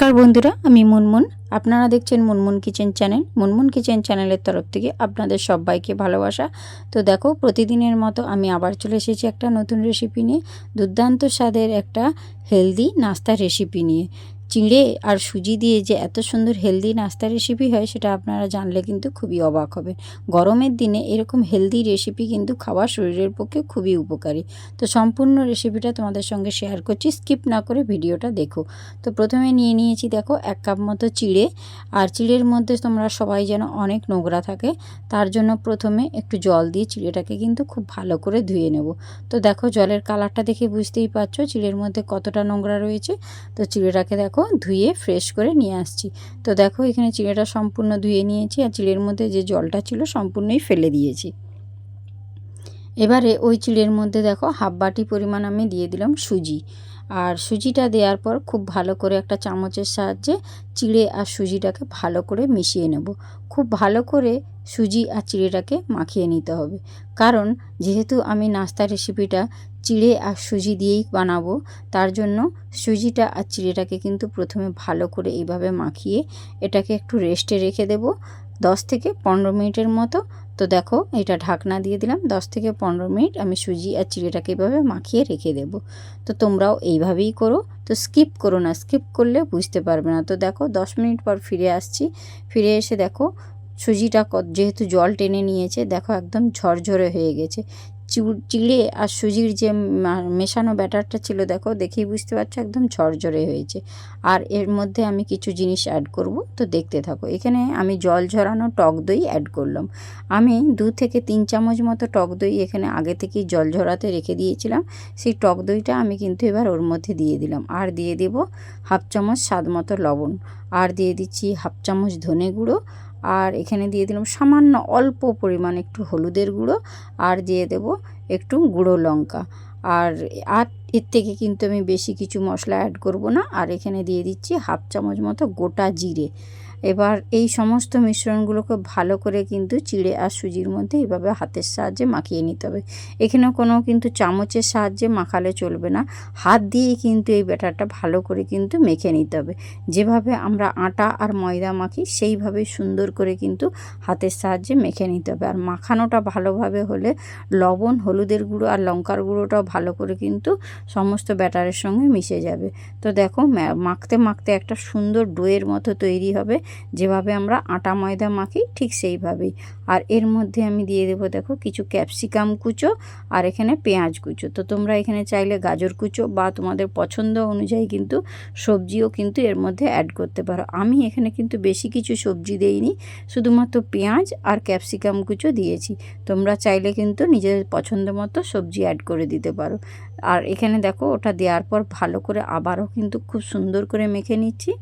নমস্কার বন্ধুরা, আমি মুনমুন। আপনারা দেখছেন Munmun kitchen channel. Munmun kitchen চ্যানেলের তরফ থেকে আপনাদের সবাইকে ভালোবাসা। তো দেখো, প্রতিদিনের মতো আমি আবার চলে এসেছি একটা নতুন রেসিপি নিয়ে। দুর্দান্ত স্বাদের একটা হেলদি নাস্তা রেসিপি নিয়ে। চিঁড়ে আর সুজি দিয়ে যে এত সুন্দর হেলদি নাস্তা রেসিপি হয়, সেটা আপনারা জানলে কিন্তু খুবই অবাক হবে গরমের দিনে এরকম হেলদি রেসিপি কিন্তু খাওয়া শরীরের পক্ষে খুবই উপকারী। তো সম্পূর্ণ রেসিপিটা তোমাদের সঙ্গে শেয়ার করছি স্কিপ না করে ভিডিওটা দেখো। তো প্রথমে নিয়ে নিয়েছি দেখো এক কাপ মতো চিড়ে, আর চিড়ের মধ্যে তোমরা সবাই যেন অনেক নোংরা থাকে, তার জন্য প্রথমে একটু জল দিয়ে চিড়েটাকে কিন্তু খুব ভালো করে ধুয়ে নেব। তো দেখো জলের কালারটা দেখে বুঝতেই পারছ, চিড়ের মধ্যে কতটা নোংরা রয়েছে। তো চিড়েটাকে দেখো ধুয়ে ফ্রেশ করে নিয়ে আসছি। তো দেখো এখানে চিড়েটা সম্পূর্ণ ধুয়ে নিয়েছি আর চিড়ের মধ্যে যে জলটা ছিল সম্পূর্ণই ফেলে দিয়েছি। এবারে ওই চিড়ের মধ্যে দেখো হাফ বাটি পরিমাণ আমি দিয়ে দিলাম সুজি। আর সুজিটা দেওয়ার পর খুব ভালো করে একটা চামচের সাহায্যে চিড়ে আর সুজিটাকে ভালো করে মিশিয়ে নেব। খুব ভালো করে সুজি আর চিড়েটাকে মাখিয়ে নিতে হবে। কারণ, যেহেতু আমি নাস্তা রেসিপিটা চিড়ে আর সুজি দিয়েই বানাবো, তার জন্য সুজিটা আর চিড়েটাকে কিন্তু প্রথমে ভালো করে এইভাবে মাখিয়ে এটাকে একটু রেস্টে রেখে দেব। দশ থেকে পনেরো মিনিটের মতো। তো দেখো, এটা ঢাকনা দিয়ে দিলাম। দশ থেকে পনেরো মিনিট আমি সুজি আর চিড়েটাকে এভাবে মাখিয়ে রেখে দেব। তো তোমরাও এইভাবেই করো। তো স্কিপ করো না। স্কিপ করলে বুঝতে পারবে না। তো দেখো, দশ মিনিট পর ফিরে আসছি। ফিরে এসে দেখো সুজিটা যেহেতু জল টেনে নিয়েছে, দেখো একদম ঝরঝরে হয়ে গেছে। চিড়ে আর সুজির যে মেশানো ব্যাটারটা ছিল, দেখো, দেখেই বুঝতে পারছ, একদম ঝরঝরে হয়েছে। আর এর মধ্যে আমি কিছু জিনিস অ্যাড করব, তো দেখতে থাকো। এখানে আমি জল ঝরানো টক দই অ্যাড করলাম। আমি দু থেকে তিন চামচ মতো টক দই এখানে আগে থেকেই জল ঝরাতে রেখে দিয়েছিলাম। সেই টক দইটা আমি কিন্তু এবার ওর মধ্যে দিয়ে দিলাম। আর দিয়ে দেব হাফ চামচ স্বাদ মতো লবণ। আর দিয়ে দিচ্ছি হাফ চামচ ধনে গুঁড়ো। আর এখানে দিয়ে দিলাম সামান্য অল্প পরিমাণ একটু হলুদের গুঁড়ো আর দিয়ে দেব একটু গুঁড়ো লঙ্কা। আর আর এর থেকে কিন্তু আমি বেশি কিছু মশলা অ্যাড করব না। আর এখানে দিয়ে দিচ্ছি হাফ চামচ মতো গোটা জিরে। এবার এই সমস্ত মিশ্রণগুলোকে ভালো করে কিন্তু চিড়ে আর সুজির মধ্যে এইভাবে হাতের সাহায্যে মাখিয়ে নিতে হবে। এখানে কোনো কিন্তু চামচের সাহায্যে মাখালে চলবে না। হাত দিয়ে কিন্তু এই ব্যাটারটা ভালো করে কিন্তু মেখে নিতে হবে। যেভাবে আমরা আটা আর ময়দা মাখি, সেইভাবে সুন্দর করে কিন্তু হাতের সাহায্যে মেখে নিতে হবে। আর মাখানোটা ভালোভাবে হলে লবণ, হলুদের গুঁড়ো আর লঙ্কার গুঁড়োটাও ভালো করে কিন্তু সমস্ত ব্যাটারের সঙ্গে মিশে যাবে। তো দেখো মাখতে মাখতে একটা সুন্দর ডোয়ের মতো তৈরি হবে। যেভাবে আমরা আটা, ময়দা মাখি ঠিক সেইভাবেই। আর এর মধ্যে আমি দিয়ে দেবো দেখো কিছু ক্যাপসিকাম কুচো আর এখানে পেঁয়াজ কুচো। তো তোমরা এখানে চাইলে গাজর কুচো বা তোমাদের পছন্দ অনুযায়ী কিন্তু সবজিও কিন্তু এর মধ্যে অ্যাড করতে পারো। আমি এখানে কিন্তু বেশি কিছু সবজি দেইনি, শুধুমাত্র পেঁয়াজ আর ক্যাপসিকাম কুচো দিয়েছি। তোমরা চাইলে কিন্তু নিজেদের পছন্দ মতো সবজি অ্যাড করে দিতে পারো। আর এখানে দেখো ওটা দেওয়ার পর ভালো করে আবারও কিন্তু খুব সুন্দর করে মেখে নিচ্ছি।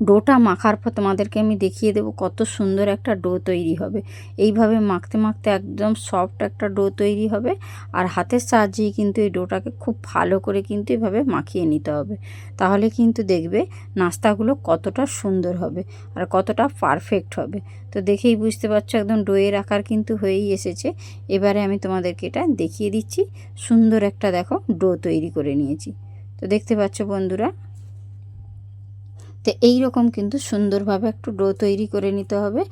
ডোটা মাখার পর তোমাদেরকে আমি দেখিয়ে দেবো কত সুন্দর একটা ডো তৈরি হবে। এইভাবে মাখতে মাখতে একদম সফট একটা ডো তৈরি হবে আর হাতের সাহায্যেই কিন্তু এই ডোটাকে খুব ভালো করে কিন্তু এভাবে মাখিয়ে নিতে হবে। তাহলে কিন্তু দেখবে নাস্তাগুলো কতটা সুন্দর হবে আর কতটা পারফেক্ট হবে। তো দেখেই বুঝতে পারছ একদম ডোয়ের আকার কিন্তু হয়েই এসেছে। এবারে আমি তোমাদেরকে এটা দেখিয়ে দিচ্ছি। সুন্দর একটা দেখো ডো তৈরি করে নিয়েছি। তো দেখতে পাচ্ছ বন্ধুরা তো এই রকম কিন্তু সুন্দরভাবে একটু ডো তৈরি করে নিতে হবে।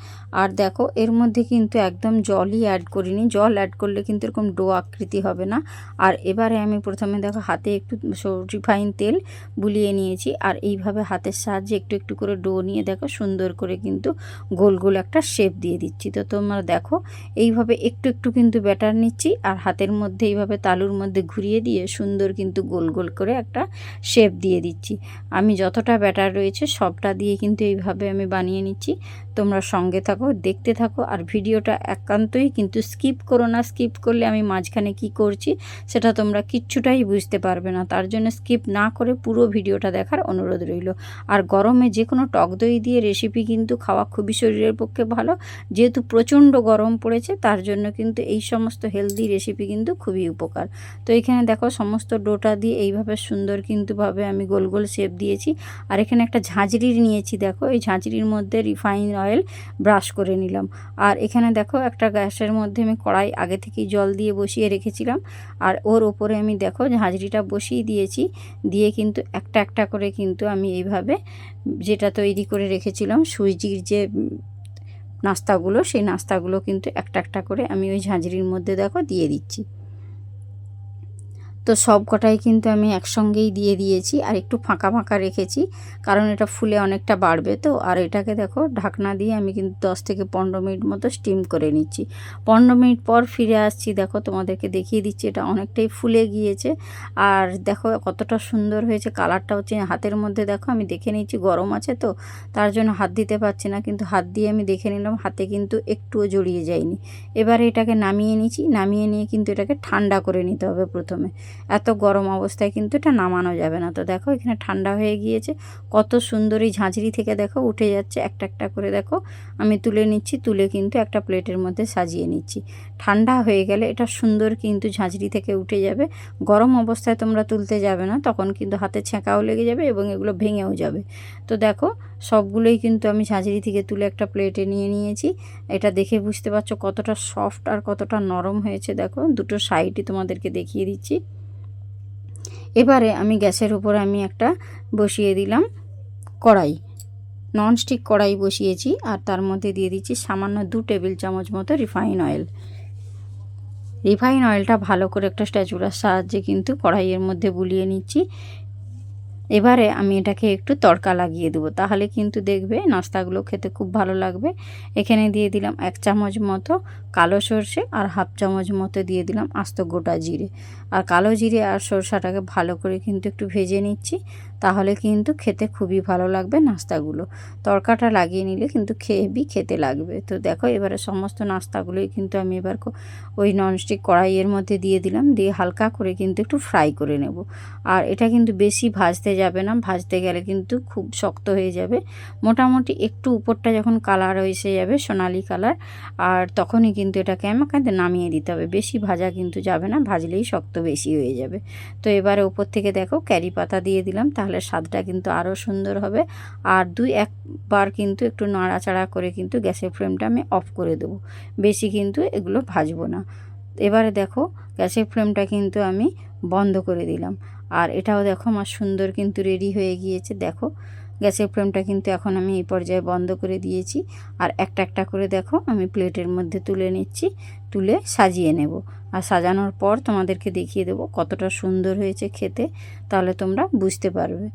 আর দেখো, এর মধ্যে কিন্তু একদম জলই অ্যাড করিনি। জল অ্যাড করলে কিন্তু এরকম ডো আকৃতি হবে না। আর এবারে আমি প্রথমে দেখো, হাতে একটু রিফাইন তেল বুলিয়ে নিয়েছি। আর এইভাবে হাতের সাহায্যে একটু একটু করে ডো নিয়ে দেখো, সুন্দর করে কিন্তু গোল গোল একটা শেপ দিয়ে দিচ্ছি। তো তোমরা দেখো, এইভাবে একটু একটু কিন্তু ব্যাটার নিচ্ছি। আর হাতের মধ্যে এইভাবে তালুর মধ্যে ঘুরিয়ে দিয়ে সুন্দর কিন্তু গোল গোল করে একটা শেপ দিয়ে দিচ্ছি। আমি যতটা ব্যাটার রয়েছে সবটা দিয়ে কিন্তু এইভাবে আমি বানিয়ে নিচ্ছি। তোমরা সঙ্গে থাকো, দেখতে থাকো। আর ভিডিওটা একান্তই কিন্তু স্কিপ করো না, স্কিপ করলে আমি মাঝখানে কি করছি সেটা তোমরা কিচ্ছুটাই বুঝতে পারবে না। তার জন্য স্কিপ না করে পুরো ভিডিওটা দেখার অনুরোধ রইল। আর গরমে যে কোনো টক দই দিয়ে রেসিপি কিন্তু খাওয়া খুবই শরীরের পক্ষে ভালো। যেহেতু প্রচণ্ড গরম পড়েছে, তার জন্য কিন্তু এই সমস্ত হেলদি রেসিপি কিন্তু খুবই উপকার। তো এখানে দেখো সমস্ত ডোটা দিয়ে এইভাবে সুন্দর কিন্তুভাবে আমি গোল গোল শেপ দিয়েছি। আর এখানে একটা ঝাঁঝরি নিয়েছি, দেখো। এই ঝাঁঝরির মধ্যে রিফাইন অয়েল ব্রাশ করে নিলাম। আর এখানে দেখো একটা গ্যাসের মধ্যে আমি কড়াই আগে থেকেই জল দিয়ে বসিয়ে রেখেছিলাম। আর ওর ওপরে আমি দেখো ঝাঁঝরিটা বসিয়ে দিয়েছি। দিয়ে কিন্তু একটা একটা করে কিন্তু আমি এইভাবে যেটা তৈরি করে রেখেছিলাম সুইজির যে নাস্তাগুলো, সেই নাস্তাগুলো কিন্তু একটা একটা করে আমি ওই ঝাঁঝরির মধ্যে দেখো দিয়ে দিচ্ছি। তো সব কটাই কিন্তু আমি একসঙ্গেই দিয়ে দিয়েছি আর একটু ফাঁকা ফাঁকা রেখেছি, কারণ এটা ফুলে অনেকটা বাড়বে। তো আর এটাকে দেখো, ঢাকনা দিয়ে আমি কিন্তু দশ থেকে পনেরো মিনিট মতো স্টিম করে নিচ্ছি। পনেরো মিনিট পর ফিরে আসছি, দেখো তোমাদেরকে দেখিয়ে দিচ্ছি, এটা অনেকটাই ফুলে গিয়েছে। আর দেখো কতটা সুন্দর হয়েছে কালারটা হচ্ছে হাতের মধ্যে, দেখো আমি দেখে নিচ্ছি গরম আছে তো, তার জন্য হাত দিতে পারছি না, কিন্তু হাত দিয়ে আমি দেখে নিলাম হাতে কিন্তু একটুও জড়িয়ে যায়নি। এবারে এটাকে নামিয়ে নিচ্ছি, নামিয়ে নিয়ে কিন্তু এটাকে ঠান্ডা করে নিতে হবে প্রথমে। এত গরম অবস্থায় কিন্তু এটা নামানো যাবে না। তো দেখো এখানে ঠান্ডা হয়ে গিয়েছে। কত সুন্দর এই ঝাঁঝরি থেকে দেখো উঠে যাচ্ছে। একটা একটা করে দেখো আমি তুলে নিচ্ছি, তুলে কিন্তু একটা প্লেটের মধ্যে সাজিয়ে নিচ্ছি। ঠান্ডা হয়ে গেলে এটা সুন্দর কিন্তু ঝাঁঝরি থেকে উঠে যাবে। গরম অবস্থায় তোমরা তুলতে যাবে না, তখন কিন্তু হাতে ছেঁকাও লেগে যাবে এবং এগুলো ভেঙেও যাবে। তো দেখো সবগুলোই কিন্তু আমি ঝাঁঝরি থেকে তুলে একটা প্লেটে নিয়ে নিয়েছি। এটা দেখে বুঝতে পারছ কতটা সফট আর কতটা নরম হয়েছে। দেখো দুটো সাইডই তোমাদেরকে দেখিয়ে দিচ্ছি। এবারে আমি গ্যাসের উপর আমি একটা বসিয়ে দিলাম কড়াই ননস্টিক কড়াই বসিয়েছি আর তার মধ্যে দিয়ে দিচ্ছি সামান্য দু টেবিল চামচ মতো রিফাইন অয়েল। রিফাইন অয়েলটা ভালো করে একটা স্ট্যাচুরার সাহায্যে কিন্তু কড়াইয়ের মধ্যে বুলিয়ে নিচ্ছি। এবারে আমি এটাকে একটু তড়কা লাগিয়ে দেবো, তাহলে কিন্তু দেখবে নাস্তাগুলো খেতে খুব ভালো লাগবে। এখানে দিয়ে দিলাম এক চামচ মতো কালো সর্ষে আর হাফ চামচ মতো দিয়ে দিলাম আস্ত গোটা জিরে। আর কালো জিরে আর সরষাটাকে ভালো করে কিন্তু একটু ভেজে নিচ্ছি, তাহলে কিন্তু খেতে খুবই ভালো লাগবে নাস্তাগুলো। তরকাটা লাগিয়ে নিলে কিন্তু খেয়েবি খেতে লাগবে। তো দেখো এবারে সমস্ত নাস্তাগুলোই কিন্তু আমি এবার ওই ননস্টিক কড়াইয়ের মধ্যে দিয়ে দিলাম, দিয়ে হালকা করে কিন্তু একটু ফ্রাই করে নেব। আর এটা কিন্তু বেশি ভাজতে যাবে না, ভাজতে গেলে কিন্তু খুব শক্ত হয়ে যাবে। মোটামুটি একটু উপরটা যখন কালার এসে যাবে সোনালি কালার, আর তখনই কিন্তু এটাকে আমাকে নামিয়ে দিতে হবে। বেশি ভাজা কিন্তু যাবে না, ভাজলেই শক্ত বেশি হয়ে যাবে। তো এবারে উপর থেকে দেখো ক্যারি পাতা দিয়ে দিলাম, তাহলে স্বাদটা কিন্তু আরও সুন্দর হবে। আর দুই একবার কিন্তু একটু নাড়াচাড়া করে কিন্তু গ্যাসের ফ্লেমটা আমি অফ করে দেবো। বেশি কিন্তু এগুলো ভাজবো না। এবারে দেখো গ্যাসের ফ্লেমটা কিন্তু আমি বন্ধ করে দিলাম। আর এটাও দেখো আমার সুন্দর কিন্তু রেডি হয়ে গিয়েছে। দেখো গ্যাসের ফ্লেমটা কিন্তু এখন আমি এই পর্যায়ে বন্ধ করে দিয়েছি। আর একটা একটা করে দেখো, আমি প্লেটের মধ্যে তুলে নিচ্ছি, তুলে সাজিয়ে নেব। আর সাজানোর পর তোমাদেরকে দেখিয়ে দেবো কতটা সুন্দর হয়েছে খেতে, তাহলে তোমরা বুঝতে পারবে।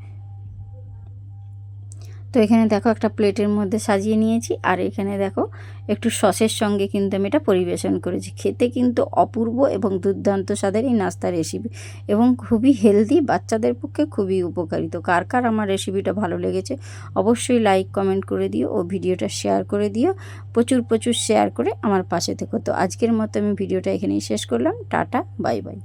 তো এখানে দেখো একটা প্লেটের মধ্যে সাজিয়ে নিয়েছি, আর এখানে দেখো একটু সসের সঙ্গে কিন্তু আমি এটা পরিবেশন করেছি। খেতে কিন্তু অপূর্ব এবং দুর্দান্ত স্বাদের এই নাস্তার রেসিপি এবং খুবই হেলদি বাচ্চাদের পক্ষে খুবই উপকারিত। কার কার আমার রেসিপিটা ভালো লেগেছে অবশ্যই লাইক কমেন্ট করে দিও ও ভিডিওটা শেয়ার করে দিও। প্রচুর প্রচুর শেয়ার করে আমার পাশে থেকো। তো আজকের মতো আমি ভিডিওটা এখানেই শেষ করলাম। Tata bye bye